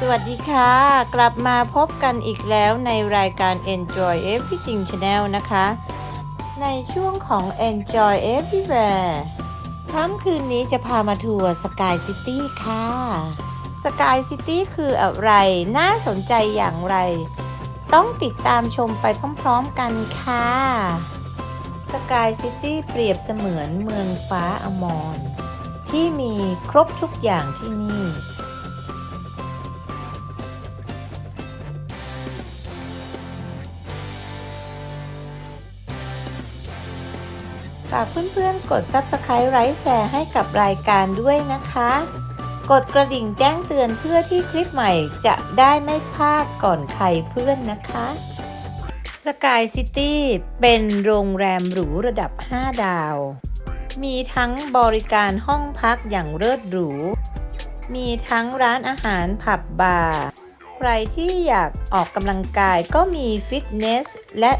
สวัสดีค่ะ กลับมาพบกันอีกแล้วในรายการ Enjoy Everything Channel นะคะ ในช่วงของ Enjoy Everywhere ค่ำคืนนี้จะพามาทัวร์ Sky City ค่ะ Sky City คืออะไร น่าสนใจอย่างไร ต้องติดตามชมไปพร้อมๆกันค่ะ Sky City เปรียบเสมือนเมืองฟ้าอมรที่มีครบทุกอย่างที่นี่ ฝากเพื่อนๆ กด Subscribe ไลค์แชร์ให้กับรายการด้วยนะคะ กดกระดิ่งแจ้งเตือนเพื่อที่คลิปใหม่จะได้ไม่พลาดก่อนใครเพื่อนนะคะ Sky City เป็นโรงแรมหรูระดับ 5 ดาว มีทั้งบริการห้องพักอย่างเลิศหรู มีทั้งร้านอาหารผับบาร์ ใครที่อยากออกกำลังกายก็มีฟิตเนสและ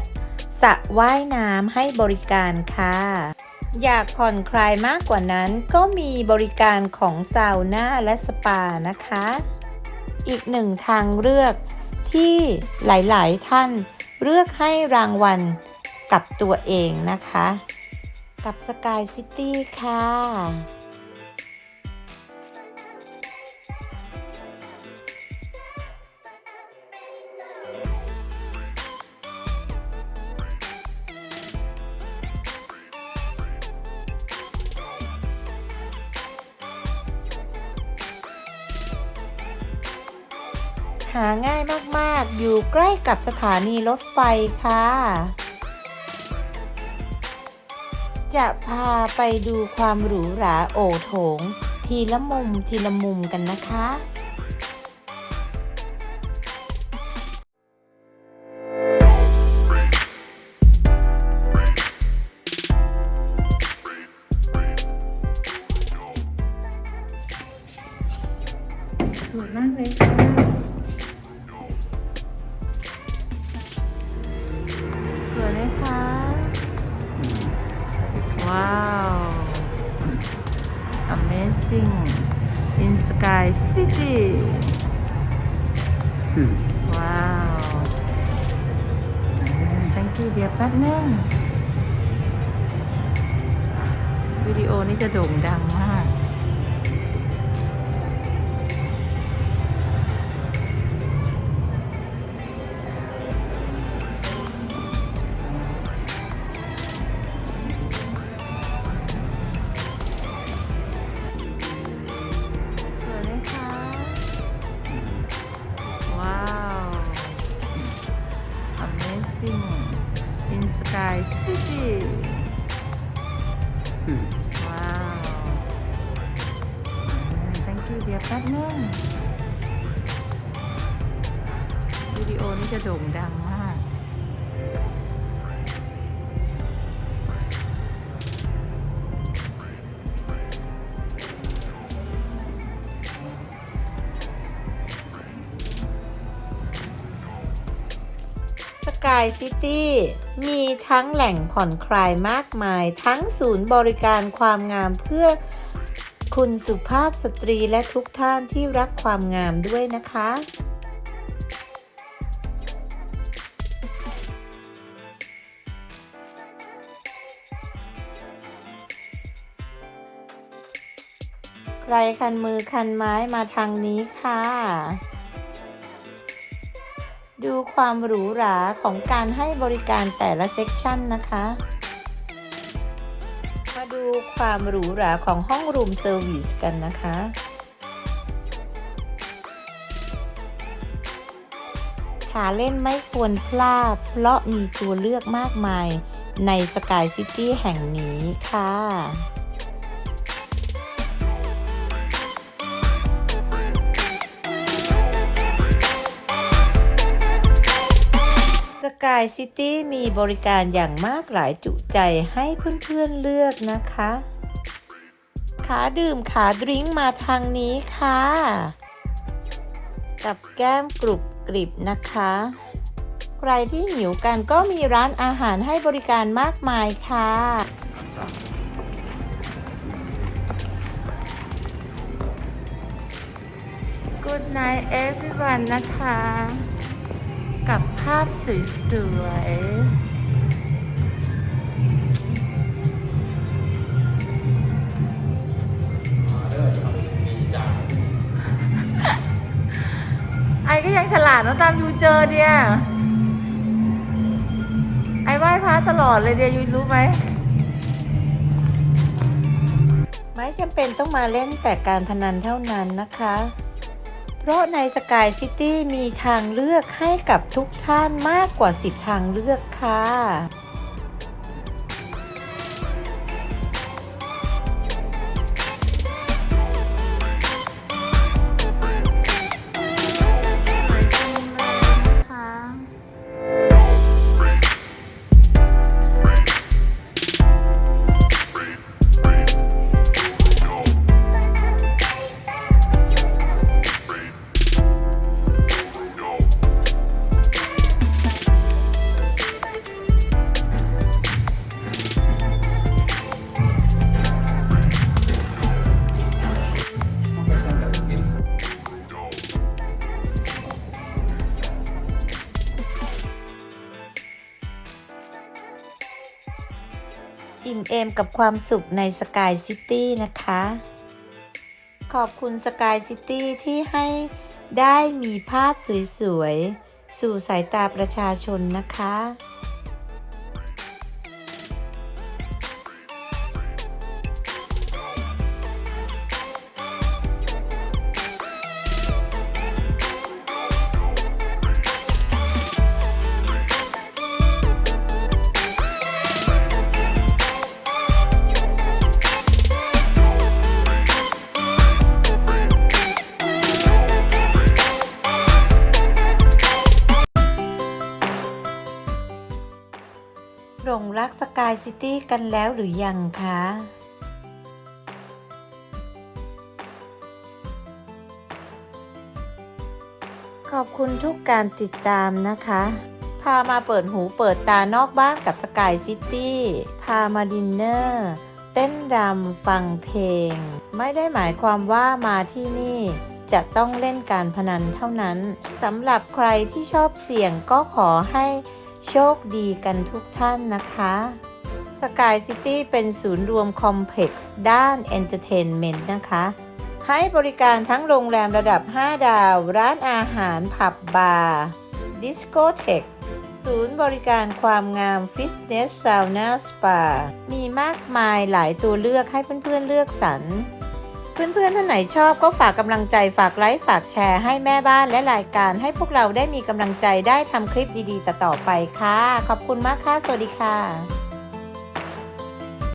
สระว่ายน้ำให้บริการค่ะ อยากผ่อนคลายมากกว่านั้นก็มีบริการของซาวน่าและสปานะคะ อีกหนึ่งทางเลือกที่หลายๆ ท่านเลือกให้รางวัลกับตัวเองนะคะ กับสกายซิตี้ค่ะ หาง่ายมากๆ อยู่ใกล้กับสถานีรถไฟค่ะ จะพาไปดูความหรูหราโอโถง ทีละมุมทีละมุมกันนะคะ sky city ว้าว thank you เดี๋ยวแป๊บนึงวิดีโอนี้จะโด่งดังมาก Camping in sky city ว้าว thank you เดี๋ยวแป๊บนึงวิดีโอนี้จะโด่งดังมาก สกายซิตี้มีทั้งแหล่งผ่อนคลายมากมาย ทั้งศูนย์บริการความงามเพื่อคุณสุภาพสตรีและทุกท่านที่รักความงามด้วยนะคะ ใครคันมือคันไม้มาทางนี้ค่ะ ดูความหรูหราของการให้บริการแต่ละเซกชันนะคะ มาดูความหรูหราของห้องรูมเซอร์วิสกันนะคะขาเล่นไม่ควรพลาด เพราะมีตัวเลือกมากมายในสกายซิตี้แห่งนี้ค่ะ กายซิตี้มีบริการอย่างมากหลายจุใจให้เพื่อนๆเลือกนะคะ ขาดื่มขาดริ้งมาทางนี้ค่ะ กับแก้มกรุบกริบนะคะ ใครที่หิวกันก็มีร้านอาหารให้บริการมากมายค่ะ Good Good night everyone นะคะ กับภาพสวยๆ ไอก็ยังฉลาดนะตามยูเจอเนี่ย ไอไหว้พระตลอดเลยเดียยูรู้ไหมไม่จำเป็นต้องมาเล่นแต่การพนันเท่านั้นนะคะ เพราะในสกายซิตี้มีทางเลือกให้กับทุกท่านมากกว่า 10 ทางเลือกค่ะ อิ่มเอมกับความสุขในสกายซิตี้นะคะ ขอบคุณสกายซิตี้ที่ให้ได้มีภาพสวยๆ สู่สายตาประชาชนนะคะ รักสกายซิตี้กันแล้วหรือยังคะขอบคุณทุกการติดตามนะคะ พามาเปิดหูเปิดตานอกบ้านกับสกายซิตี้ พามาดินเนอร์ เต้นรำฟังเพลง ไม่ได้หมายความว่ามาที่นี่ จะต้องเล่นการพนันเท่านั้น สำหรับใครที่ชอบเสี่ยงก็ขอให้ โชคดีกันทุกท่านนะคะ Sky City เป็นศูนย์รวมคอมเพล็กซ์ด้านเอนเตอร์เทนเมนต์นะคะ ให้บริการทั้งโรงแรมระดับ 5 ดาว ร้านอาหาร ผับบาร์ ดิสโกเทค ศูนย์บริการความงาม ฟิตเนสซาวน่า สปา มีมากมายหลายตัวเลือกให้เพื่อนๆเลือกสรร เพื่อนๆท่านไหนชอบก็ฝากกำลังใจฝากไลค์ฝากแชร์ให้แม่บ้านและรายการ ให้พวกเราได้มีกำลังใจได้ทำคลิปดีๆ ต่อๆไปค่ะ ขอบคุณมากค่ะ สวัสดีค่ะ